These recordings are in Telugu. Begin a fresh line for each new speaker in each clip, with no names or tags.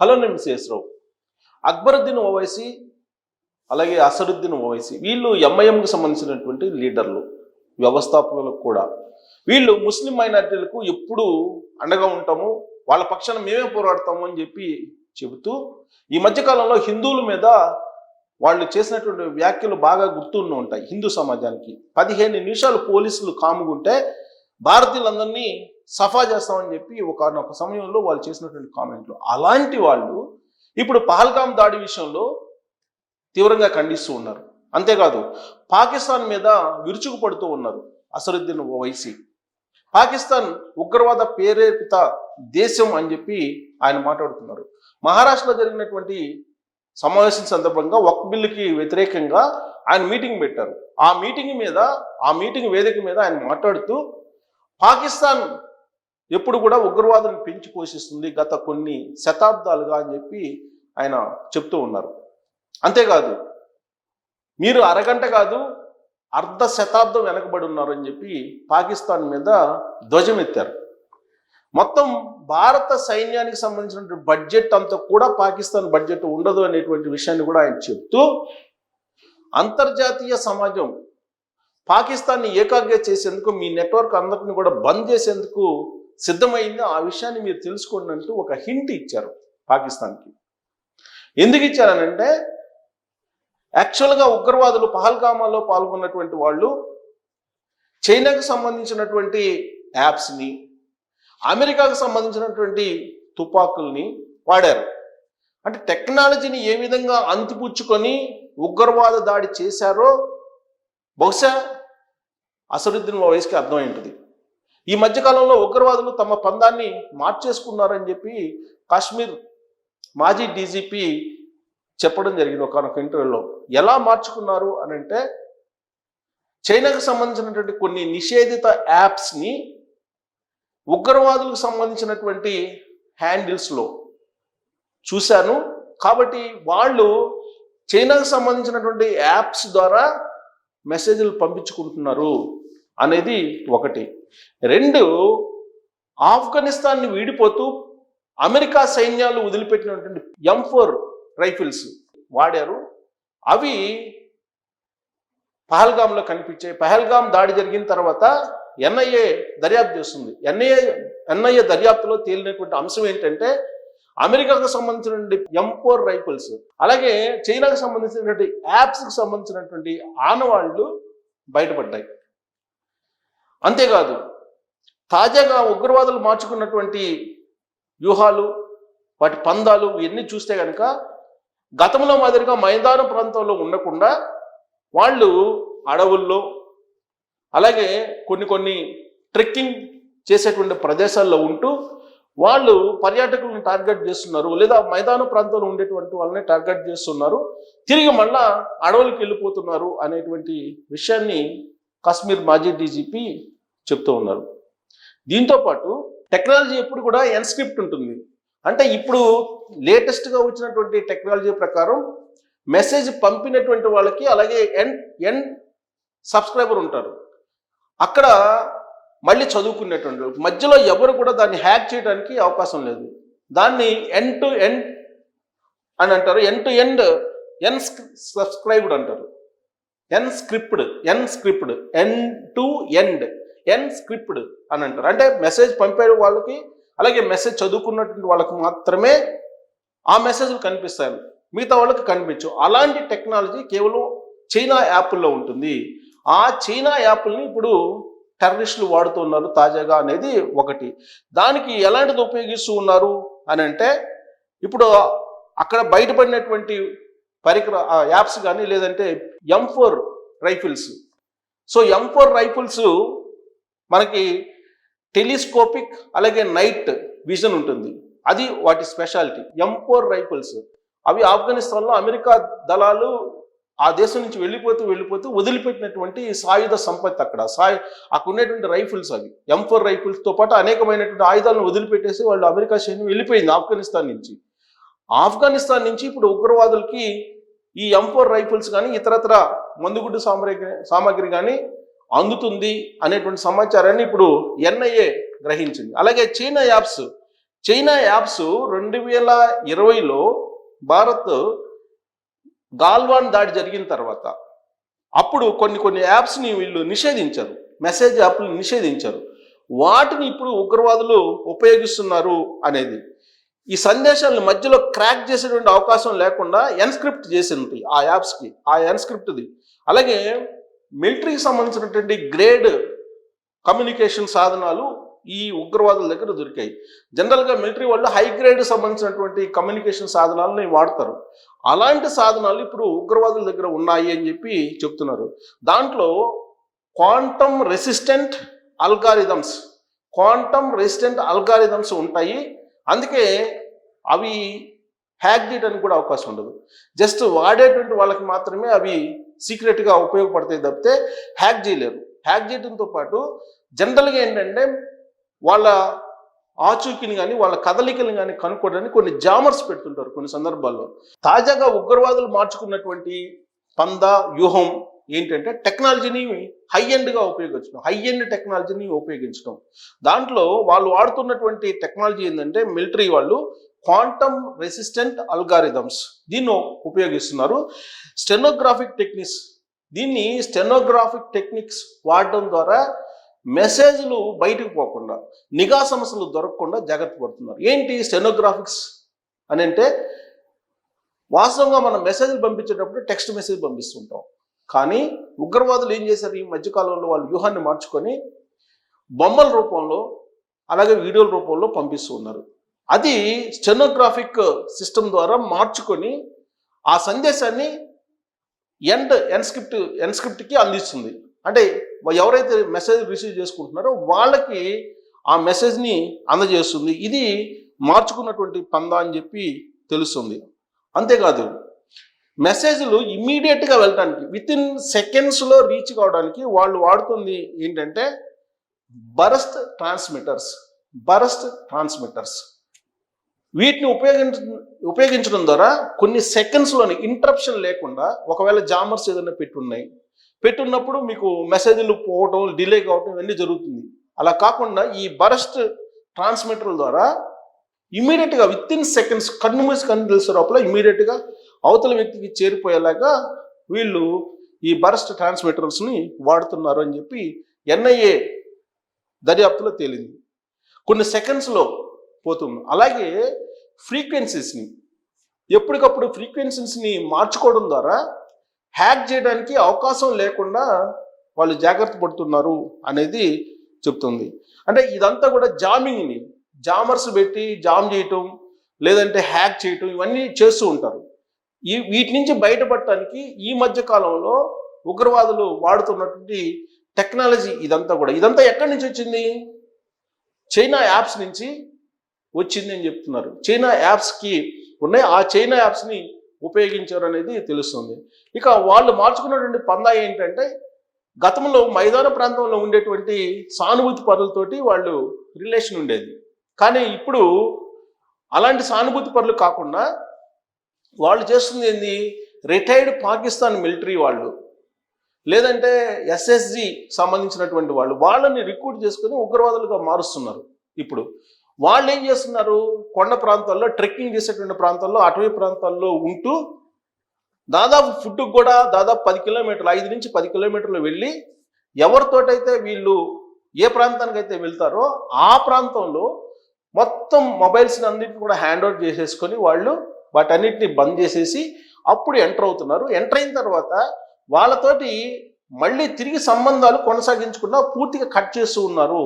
హలో నేను శేషరావు రావు. అక్బరుద్దీన్ ఓవైసీ అలాగే అసరుద్దీన్ ఓవైసీ వీళ్ళు ఎంఐఎంకి సంబంధించినటువంటి లీడర్లు వ్యవస్థాపకులకు కూడా. వీళ్ళు ముస్లిం మైనార్టీలకు ఎప్పుడు అండగా ఉంటాము వాళ్ళ పక్షాన మేమే పోరాడతాము అని చెప్పి చెబుతూ ఈ మధ్యకాలంలో హిందువుల మీద వాళ్ళు చేసినటువంటి వ్యాఖ్యలు బాగా గుర్తుండి ఉంటాయి హిందూ సమాజానికి. పదిహేను నిమిషాలు పోలీసులు కాముకుంటే భారతీయులందరినీ సఫా చేస్తామని చెప్పి ఒకనొక సమయంలో వాళ్ళు చేసినటువంటి కామెంట్లు. అలాంటి వాళ్ళు ఇప్పుడు పహల్గాం దాడి విషయంలో తీవ్రంగా ఖండిస్తూ ఉన్నారు. అంతేకాదు పాకిస్తాన్ మీద విరుచుకుపడుతూ ఉన్నారు అసరుద్దీన్ ఓవైసీ. పాకిస్తాన్ ఉగ్రవాద ప్రేరేపిత దేశం అని చెప్పి ఆయన మాట్లాడుతున్నారు. మహారాష్ట్రలో జరిగినటువంటి సమావేశం సందర్భంగా వక్ బిల్లుకి వ్యతిరేకంగా ఆయన మీటింగ్ పెట్టారు. ఆ మీటింగ్ మీద ఆ మీటింగ్ వేదిక మీద ఆయన మాట్లాడుతూ పాకిస్తాన్ ఎప్పుడు కూడా ఉగ్రవాదులను పెంచి పోషిస్తుంది గత కొన్ని శతాబ్దాలుగా అని చెప్పి ఆయన చెప్తూ ఉన్నారు. అంతేకాదు మీరు అరగంట కాదు అర్ధ శతాబ్దం వెనకబడి ఉన్నారు అని చెప్పి పాకిస్తాన్ మీద ధ్వజమెత్తారు మొత్తం భారత సైన్యానికి సంబంధించిన బడ్జెట్ అంతా కూడా పాకిస్తాన్ బడ్జెట్ ఉండదు అనేటువంటి విషయాన్ని కూడా ఆయన చెప్తూ అంతర్జాతీయ సమాజం పాకిస్తాన్ని ఏకాగ్ర చేసేందుకు మీ నెట్వర్క్ అందరిని కూడా బంద్ చేసేందుకు సిద్ధమైంది. ఆ విషయాన్ని మీరు తెలుసుకోండి అంటూ ఒక హింట్ ఇచ్చారు పాకిస్తాన్కి. ఎందుకు ఇచ్చారనంటే యాక్చువల్గా ఉగ్రవాదులు పహల్గామాలో పాల్గొన్నటువంటి వాళ్ళు చైనాకు సంబంధించినటువంటి యాప్స్ని అమెరికాకు సంబంధించినటువంటి తుపాకుల్ని వాడారు. అంటే టెక్నాలజీని ఏ విధంగా అంతిపుచ్చుకొని ఉగ్రవాద దాడి చేశారో బహుశా అసరుద్దీన్ వయసుకి అర్థమై ఉంటుంది. ఈ మధ్యకాలంలో ఉగ్రవాదులు తమ పందాన్ని మార్చేసుకున్నారని చెప్పి కాశ్మీర్ మాజీ డీజీపీ చెప్పడం జరిగింది ఒకనొక ఇంటర్వ్యూలో. ఎలా మార్చుకున్నారు అని అంటే చైనాకు సంబంధించినటువంటి కొన్ని నిషేధిత యాప్స్ని ఉగ్రవాదులకు సంబంధించినటువంటి హ్యాండిల్స్లో చూశాను. కాబట్టి వాళ్ళు చైనాకు సంబంధించినటువంటి యాప్స్ ద్వారా మెసేజ్లు పంపించుకుంటున్నారు. అనేది ఒకటి. రెండు ఆఫ్ఘనిస్తాన్ని వీడిపోతూ అమెరికా సైన్యాలు వదిలిపెట్టినటువంటి ఎం ఫోర్ రైఫిల్స్ వాడారు. అవి పహల్గామ్లో కనిపించాయి. పహల్గామ్ దాడి జరిగిన తర్వాత ఎన్ఐఏ దర్యాప్తు చేస్తుంది. ఎన్ఐఏ ఎన్ఐఏ దర్యాప్తులో తేలినటువంటి అంశం ఏంటంటే అమెరికాకు సంబంధించినటువంటి ఎం ఫోర్ రైఫిల్స్ అలాగే చైనాకు సంబంధించినటువంటి యాప్స్కి సంబంధించినటువంటి ఆనవాళ్ళు బయటపడ్డాయి. అంతేకాదు తాజాగా ఉగ్రవాదులు మార్చుకున్నటువంటి వ్యూహాలు వాటి పందాలు ఇవన్నీ చూస్తే కనుక గతంలో మాదిరిగా మైదాన ప్రాంతంలో ఉండకుండా వాళ్ళు అడవుల్లో అలాగే కొన్ని కొన్ని ట్రెక్కింగ్ చేసేటువంటి ప్రదేశాల్లో ఉంటూ వాళ్ళు పర్యాటకులను టార్గెట్ చేస్తున్నారు లేదా మైదాన ప్రాంతంలో ఉండేటువంటి వాళ్ళని టార్గెట్ చేస్తున్నారు తిరిగి మళ్ళా అడవులకు వెళ్ళిపోతున్నారు అనేటువంటి విషయాన్ని కాశ్మీర్ మాజీ డీజీపీ చెప్తూ ఉన్నారు. దీంతో పాటు టెక్నాలజీ ఎప్పుడు కూడా ఎన్స్క్రిప్ట్ ఉంటుంది. అంటే ఇప్పుడు లేటెస్ట్గా వచ్చినటువంటి టెక్నాలజీ ప్రకారం మెసేజ్ పంపినటువంటి వాళ్ళకి అలాగే ఎన్ ఎన్ సబ్స్క్రైబర్ ఉంటారు. అక్కడ మళ్ళీ చదువుకునేటువంటి మధ్యలో ఎవరు కూడా దాన్ని హ్యాక్ చేయడానికి అవకాశం లేదు. దాన్ని ఎన్ టు ఎండ్ అని అంటారు. End to end N subscribed అంటారు. Encrypted encrypted end to end encrypted అని అంటారు. అంటే మెసేజ్ పంపే వాళ్ళకి అలాగే మెసేజ్ చదువుకున్నటువంటి వాళ్ళకి మాత్రమే ఆ మెసేజ్లు కనిపిస్తాయి. మిగతా వాళ్ళకి కనిపించు అలాంటి టెక్నాలజీ కేవలం చైనా యాప్ల్లో ఉంటుంది. ఆ చైనా యాప్ని ఇప్పుడు టెర్రరిస్టులు వాడుతున్నారు తాజాగా అనేది ఒకటి. దానికి ఎలాంటిది ఉపయోగిస్తూ ఉన్నారు అని అంటే ఇప్పుడు అక్కడ బయటపడినటువంటి పరికర యాప్స్ కానీ లేదంటే M four rifles so M four rifles మనకి టెలిస్కోపిక్ అలాగే నైట్ విజన్ ఉంటుంది. అది వాటి స్పెషాలిటీ. ఎంఫోర్ రైఫిల్స్. అవి ఆఫ్ఘనిస్తాన్లో అమెరికా దళాలు ఆ దేశం నుంచి వెళ్ళిపోతూ వెళ్ళిపోతూ వదిలిపెట్టినటువంటి సాయుధ సంపత్తి అక్కడ. సాయు అక్కడ ఉండేటువంటి రైఫిల్స్ అవి. ఎంఫోర్ రైఫిల్స్తో పాటు అనేకమైనటువంటి ఆయుధాలను వదిలిపెట్టేసి వాళ్ళు అమెరికా సైన్యం వెళ్ళిపోయింది ఆఫ్ఘనిస్తాన్ నుంచి. ఆఫ్ఘనిస్తాన్ నుంచి ఇప్పుడు ఉగ్రవాదులకి ఈ ఎంఫోర్ రైఫిల్స్ కానీ ఇతరత్ర మందుగుడ్డు సామగ్రి సామాగ్రి కానీ అందుతుంది అనేటువంటి సమాచారాన్ని ఇప్పుడు ఎన్ఐఏ గ్రహించింది. అలాగే చైనా యాప్స్ చైనా యాప్స్ రెండు వేల ఇరవైలో భారత్ గాల్వాన్ దాడి జరిగిన తర్వాత అప్పుడు కొన్ని కొన్ని యాప్స్ని వీళ్ళు నిషేధించారు. మెసేజ్ యాప్లు నిషేధించారు. వాటిని ఇప్పుడు ఉగ్రవాదులు ఉపయోగిస్తున్నారు అనేది. ఈ సందేశాలను మధ్యలో క్రాక్ చేసేటువంటి అవకాశం లేకుండా ఎన్స్క్రిప్ట్ చేసి ఉంటాయి ఆ యాప్స్కి ఆ ఎన్స్క్రిప్ట్ది. అలాగే మిలిటరీకి సంబంధించినటువంటి గ్రేడ్ కమ్యూనికేషన్ సాధనాలు ఈ ఉగ్రవాదుల దగ్గర దొరికాయి. జనరల్గా మిలిటరీ వాళ్ళు హై గ్రేడ్ సంబంధించినటువంటి కమ్యూనికేషన్ సాధనాలని వాడతారు. అలాంటి సాధనాలు ఇప్పుడు ఉగ్రవాదుల దగ్గర ఉన్నాయి అని చెప్పి చెప్తున్నారు. దాంట్లో quantum resistant algorithms quantum resistant algorithms ఉంటాయి. అందుకే అవి హ్యాక్ చేయడానికి కూడా అవకాశం ఉండదు. జస్ట్ వాడేటువంటి వాళ్ళకి మాత్రమే అవి సీక్రెట్గా ఉపయోగపడతాయి తప్పితే హ్యాక్ చేయలేరు హ్యాక్ చేయడంతో పాటు జనరల్గా ఏంటంటే వాళ్ళ ఆచూకీని కానీ వాళ్ళ కదలికలు కానీ కనుక్కోవడానికి కొన్ని జామర్స్ పెడుతుంటారు కొన్ని సందర్భాల్లో. తాజాగా ఉగ్రవాదులు మార్చుకున్నటువంటి పంద వ్యూహం ఏంటంటే టెక్నాలజీని హై ఎండ్గా ఉపయోగించడం హై ఎండ్ టెక్నాలజీని ఉపయోగించడం. దాంట్లో వాళ్ళు వాడుతున్నటువంటి టెక్నాలజీ ఏంటంటే మిలిటరీ వాళ్ళు క్వాంటమ్ రెసిస్టెంట్ అల్గారిథమ్స్ దీన్ని ఉపయోగిస్తున్నారు. స్టెనోగ్రాఫిక్ టెక్నిక్స్ దీన్ని స్టెనోగ్రాఫిక్ టెక్నిక్స్ వాడడం ద్వారా మెసేజ్లు బయటకు పోకుండా నిఘా సమస్యలు దొరకకుండా జాగ్రత్త పడుతున్నారు. ఏంటి స్టెనోగ్రాఫిక్స్ అని అంటే వాస్తవంగా మనం మెసేజ్లు పంపించేటప్పుడు టెక్స్ట్ మెసేజ్ పంపిస్తుంటాం. కానీ ఉగ్రవాదులు ఏం చేశారు? ఈ మధ్యకాలంలో వాళ్ళు వ్యూహాన్ని మార్చుకొని బొమ్మల రూపంలో అలాగే వీడియోల రూపంలో పంపిస్తూ ఉన్నారు. అది స్టెనోగ్రాఫిక్ సిస్టమ్ ద్వారా మార్చుకొని ఆ సందేశాన్ని ఎండ్ ఎన్స్క్రిప్ట్ ఎన్స్క్రిప్ట్కి అందిస్తుంది. అంటే ఎవరైతే మెసేజ్ రిసీవ్ చేసుకుంటున్నారో వాళ్ళకి ఆ మెసేజ్ని అందజేస్తుంది. ఇది మార్చుకున్నటువంటి పందా అని చెప్పి తెలుస్తుంది. అంతేకాదు మెసేజ్లు ఇమ్మీడియట్గా వెళ్ళడానికి విత్ ఇన్ సెకండ్స్లో రీచ్ కావడానికి వాళ్ళు వాడుతుంది ఏంటంటే బరస్ట్ ట్రాన్స్మిటర్స్ బరస్ట్ ట్రాన్స్మిటర్స్. వీటిని ఉపయోగించ ఉపయోగించడం ద్వారా కొన్ని సెకండ్స్లోని ఇంటరప్షన్ లేకుండా ఒకవేళ జామర్స్ ఏదైనా పెట్టున్నాయి. పెట్టున్నప్పుడు మీకు మెసేజ్లు పోవటం డిలే కావటం ఇవన్నీ జరుగుతుంది. అలా కాకుండా ఈ బరస్ట్ ట్రాన్స్మిటర్ల ద్వారా ఇమీడియట్గా విత్ ఇన్ సెకండ్స్ కన్ను మూసి కన్ను తెలిసే లోపల ఇమీడియట్గా అవతల వ్యక్తికి చేరిపోయేలాగా వీళ్ళు ఈ బరస్ట్ ట్రాన్స్మిటర్స్ని వాడుతున్నారు అని చెప్పి ఎన్ఐఏ దర్యాప్తులో తేలింది. కొన్ని సెకండ్స్లో పోతుంది. అలాగే ఫ్రీక్వెన్సీస్ని ఎప్పటికప్పుడు ఫ్రీక్వెన్సీస్ని మార్చుకోవడం ద్వారా హ్యాక్ చేయడానికి అవకాశం లేకుండా వాళ్ళు జాగ్రత్త పడుతున్నారు అనేది చెప్తుంది. అంటే ఇదంతా కూడా జామింగ్ని జామర్స్ పెట్టి జామ్ చేయటం లేదంటే హ్యాక్ చేయటం ఇవన్నీ చేస్తూ ఉంటారు. ఈ వీటి నుంచి బయటపడటానికి ఈ మధ్య కాలంలో ఉగ్రవాదులు వాడుతున్నటువంటి టెక్నాలజీ ఇదంతా కూడా. ఇదంతా ఎక్కడి నుంచి వచ్చింది? చైనా యాప్స్ నుంచి వచ్చింది అని చెప్తున్నారు. చైనా యాప్స్కి ఉన్నాయి. ఆ చైనా యాప్స్ని ఉపయోగించారు అనేది తెలుస్తుంది. ఇక వాళ్ళు మార్చుకున్నటువంటి పందా ఏంటంటే గతంలో మైదాన ప్రాంతంలో ఉండేటువంటి సానుభూతి పరులతోటి వాళ్ళు రిలేషన్ ఉండేది. కానీ ఇప్పుడు అలాంటి సానుభూతి పరులు కాకుండా వాళ్ళు చేస్తుంది ఏంది? రిటైర్డ్ పాకిస్తాన్ మిలిటరీ వాళ్ళు. లేదంటే ఎస్ఎస్జి సంబంధించినటువంటి వాళ్ళు. వాళ్ళని రిక్రూట్ చేసుకుని ఉగ్రవాదులుగా మారుస్తున్నారు ఇప్పుడు. వాళ్ళు ఏం చేస్తున్నారు? కొండ ప్రాంతాల్లో ట్రెక్కింగ్ చేసేటువంటి ప్రాంతాల్లో అటవీ ప్రాంతాల్లో ఉంటూ దాదాపు ఫుడ్కి కూడా దాదాపు పది కిలోమీటర్లు ఐదు నుంచి పది కిలోమీటర్లు వెళ్ళి ఎవరితోటైతే వీళ్ళు ఏ ప్రాంతానికి అయితే వెళ్తారో ఆ ప్రాంతంలో మొత్తం మొబైల్స్ని అన్నింటిని కూడా హ్యాండ్ అవుట్ చేసేసుకొని వాళ్ళు వాటన్నిటిని బంద్ చేసేసి అప్పుడు ఎంటర్ అవుతున్నారు. ఎంటర్ అయిన తర్వాత వాళ్ళతోటి మళ్ళీ తిరిగి సంబంధాలు కొనసాగించకుండా పూర్తిగా కట్ చేస్తూ ఉన్నారు.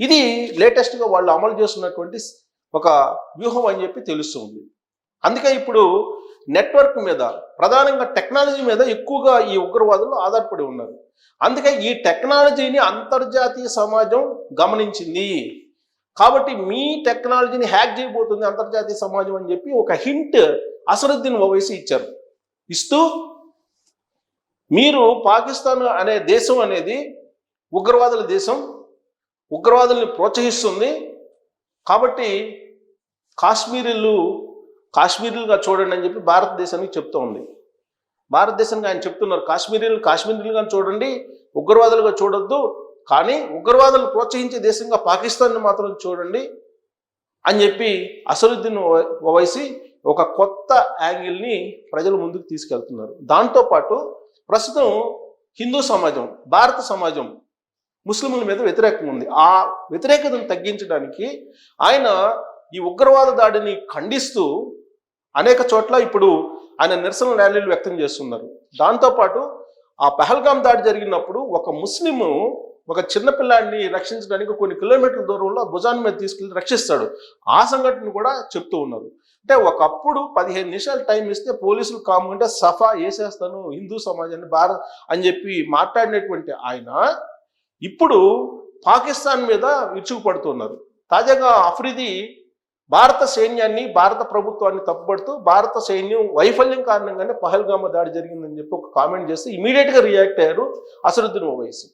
ఇది లేటెస్ట్గా వాళ్ళు అమలు చేస్తున్నటువంటి ఒక వ్యూహం అని చెప్పి తెలుస్తుంది. అందుకే ఇప్పుడు నెట్వర్క్ మీద ప్రధానంగా టెక్నాలజీ మీద ఎక్కువగా ఈ ఉగ్రవాదులు ఆధారపడి ఉన్నారు. అందుకే ఈ టెక్నాలజీని అంతర్జాతీయ సమాజం గమనించింది. కాబట్టి మీ టెక్నాలజీని హ్యాక్ చేయబోతుంది అంతర్జాతీయ సమాజం అని చెప్పి ఒక హింట్ అసరుద్దీన్ ఓవైసీ ఇచ్చారు. ఇస్తూ మీరు పాకిస్తాన్ అనే దేశం అనేది ఉగ్రవాదుల దేశం ఉగ్రవాదుల్ని ప్రోత్సహిస్తుంది. కాబట్టి కాశ్మీరీలు కాశ్మీరీలుగా చూడండి అని చెప్పి భారతదేశానికి చెప్తూ ఉంది. భారతదేశానికి ఆయన చెప్తున్నారు కాశ్మీరీలు కాశ్మీరీలుగా చూడండి ఉగ్రవాదులుగా చూడొద్దు కానీ ఉగ్రవాదులు ప్రోత్సహించే దేశంగా పాకిస్తాన్ని మాత్రం చూడండి అని చెప్పి అసలుద్దీన్ ఓవై- ఓవైసీ ఒక కొత్త యాంగిల్ని ప్రజల ముందుకు తీసుకెళ్తున్నారు. దాంతోపాటు ప్రస్తుతం హిందూ సమాజం భారత సమాజం ముస్లింల మీద వ్యతిరేకం ఉంది. ఆ వ్యతిరేకతను తగ్గించడానికి ఆయన ఈ ఉగ్రవాద దాడిని ఖండిస్తూ అనేక చోట్ల ఇప్పుడు ఆయన నిరసన ర్యాలీలు వ్యక్తం చేస్తున్నారు. దాంతోపాటు ఆ పహల్గాం దాడి జరిగినప్పుడు ఒక ముస్లిము ఒక చిన్న పిల్లాడిని రక్షించడానికి కొన్ని కిలోమీటర్ల దూరంలో భుజాన్ని మీద తీసుకెళ్ళి రక్షిస్తాడు. ఆ సంఘటన కూడా చెప్తూ ఉన్నారు. అంటే ఒకప్పుడు పదిహేను నిమిషాలు టైం ఇస్తే పోలీసులు కాముకుంటే సఫా వేసేస్తాను హిందూ సమాజాన్ని భారత్ అని చెప్పి మాట్లాడినటువంటి ఆయన ఇప్పుడు పాకిస్తాన్ మీద విరుచుకుపడుతున్నారు. తాజాగా అఫ్రిది భారత సైన్యాన్ని భారత ప్రభుత్వాన్ని తప్పుపడుతూ భారత సైన్యం వైఫల్యం కారణంగానే పహల్గామ దాడి జరిగిందని చెప్పి ఒక కామెంట్ చేస్తే ఇమీడియట్గా రియాక్ట్ అయ్యారు అసరుద్దీన్ ఓవైసీ.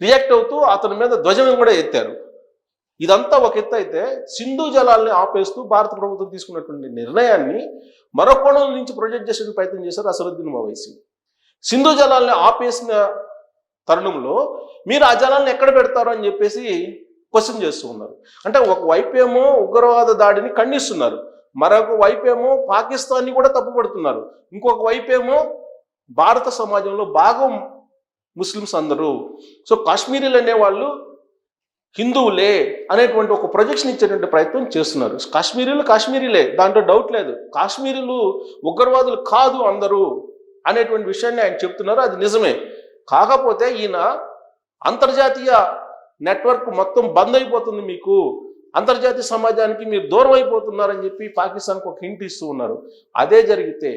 రియాక్ట్ అవుతూ అతని మీద ధ్వజం కూడా ఎత్తారు. ఇదంతా ఒక ఎత్తు అయితే సింధు జలాల్ని ఆపేస్తూ భారత ప్రభుత్వం తీసుకున్నటువంటి నిర్ణయాన్ని మరో కోణం నుంచి ప్రొజెక్ట్ చేసే ప్రయత్నం చేశారు అసరుద్దీన్ ఓవైసీ. సింధు జలాల్ని ఆపేసిన తరుణంలో మీరు ఆ జలాలను ఎక్కడ పెడతారు అని చెప్పేసి క్వశ్చన్ చేస్తూ ఉన్నారు. అంటే ఒక ఏమో ఉగ్రవాద దాడిని ఖండిస్తున్నారు. మరొక వైపేమో పాకిస్తాన్ని కూడా తప్పుపడుతున్నారు. ఇంకొక వైపేమో భారత సమాజంలో భాగం ముస్లిమ్స్ అందరూ. సో కాశ్మీరీలు అనేవాళ్ళు హిందువులే అనేటువంటి ఒక ప్రొజెక్షన్ ఇచ్చేటువంటి ప్రయత్నం చేస్తున్నారు. కాశ్మీరీలు కాశ్మీరీలే దాంట్లో డౌట్ లేదు. కాశ్మీరీలు ఉగ్రవాదులు కాదు అందరూ అనేటువంటి విషయాన్ని ఆయన చెప్తున్నారు. అది నిజమే. కాకపోతే ఈయన అంతర్జాతీయ నెట్వర్క్ మొత్తం బంద్ అయిపోతుంది మీకు. అంతర్జాతీయ సమాజానికి మీరు దూరం అయిపోతున్నారని చెప్పి పాకిస్తాన్కి ఒక హింట్ ఇస్తూ ఉన్నారు. అదే జరిగితే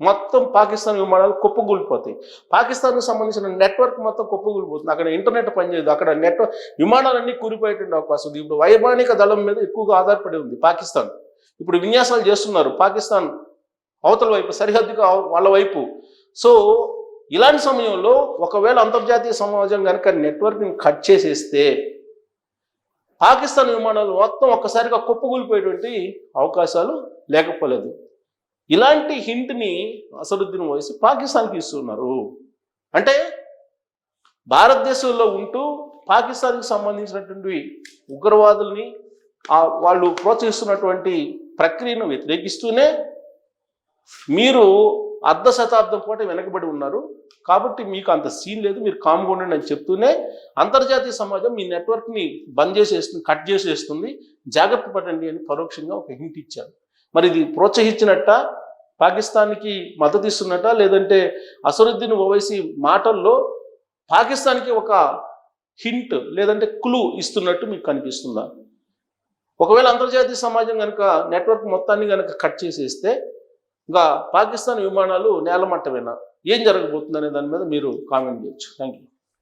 మొత్తం పాకిస్తాన్ విమానాలు కుప్పగూలిపోతాయి పాకిస్తాన్కు సంబంధించిన నెట్వర్క్ మొత్తం కుప్పగూలిపోతుంది అక్కడ ఇంటర్నెట్ పనిచేయదు. అక్కడ నెట్వర్క్ విమానాలన్నీ కూలిపోయేటువంటి అవకాశం ఉంది. ఇప్పుడు వైమానిక దళం మీద ఎక్కువగా ఆధారపడి ఉంది పాకిస్తాన్. ఇప్పుడు విన్యాసాలు చేస్తున్నారు. పాకిస్తాన్ అవతల వైపు సరిహద్దుగా వాళ్ళ వైపు. సో ఇలాంటి సమయంలో ఒకవేళ అంతర్జాతీయ సమాజం కనుక నెట్వర్క్ని కట్ చేసేస్తే పాకిస్తాన్ విమానాలు మొత్తం ఒక్కసారిగా కుప్పకూలిపోయేటువంటి అవకాశాలు లేకపోలేదు. ఇలాంటి హింట్ని అసదుద్దీన్ వయసు పాకిస్తాన్కి ఇస్తున్నారు. అంటే భారతదేశంలో ఉంటూ పాకిస్తాన్కి సంబంధించినటువంటి ఉగ్రవాదుల్ని వాళ్ళు ప్రోత్సహిస్తున్నటువంటి ప్రక్రియను వ్యతిరేకిస్తూనే మీరు అర్ధ శతాబ్దం పాటు వెనకబడి ఉన్నారు. కాబట్టి మీకు అంత సీన్ లేదు. మీరు కామ్గా ఉండండి అని చెప్తూనే అంతర్జాతీయ సమాజం మీ నెట్వర్క్ని బంద్ చేసేస్తుంది కట్ చేసేస్తుంది. జాగ్రత్త పడండి అని పరోక్షంగా ఒక హింట్ ఇచ్చారు. మరి ఇది ప్రోత్సహించినట్ట? పాకిస్తాన్కి మద్దతు ఇస్తున్నట్ట? లేదంటే అసరుద్దీన్ ఓవైసీ మాటల్లో పాకిస్తాన్కి ఒక హింట్ లేదంటే క్లూ ఇస్తున్నట్టు మీకు కనిపిస్తుందా? ఒకవేళ అంతర్జాతీయ సమాజం కనుక నెట్వర్క్ మొత్తాన్ని కనుక కట్ చేసేస్తే ఇంకా పాకిస్తాన్ విమానాలు నేలమట్టమేనా? ఏం జరగబోతుంది అనే దాని మీద మీరు కామెంట్ చేయొచ్చు. Thank you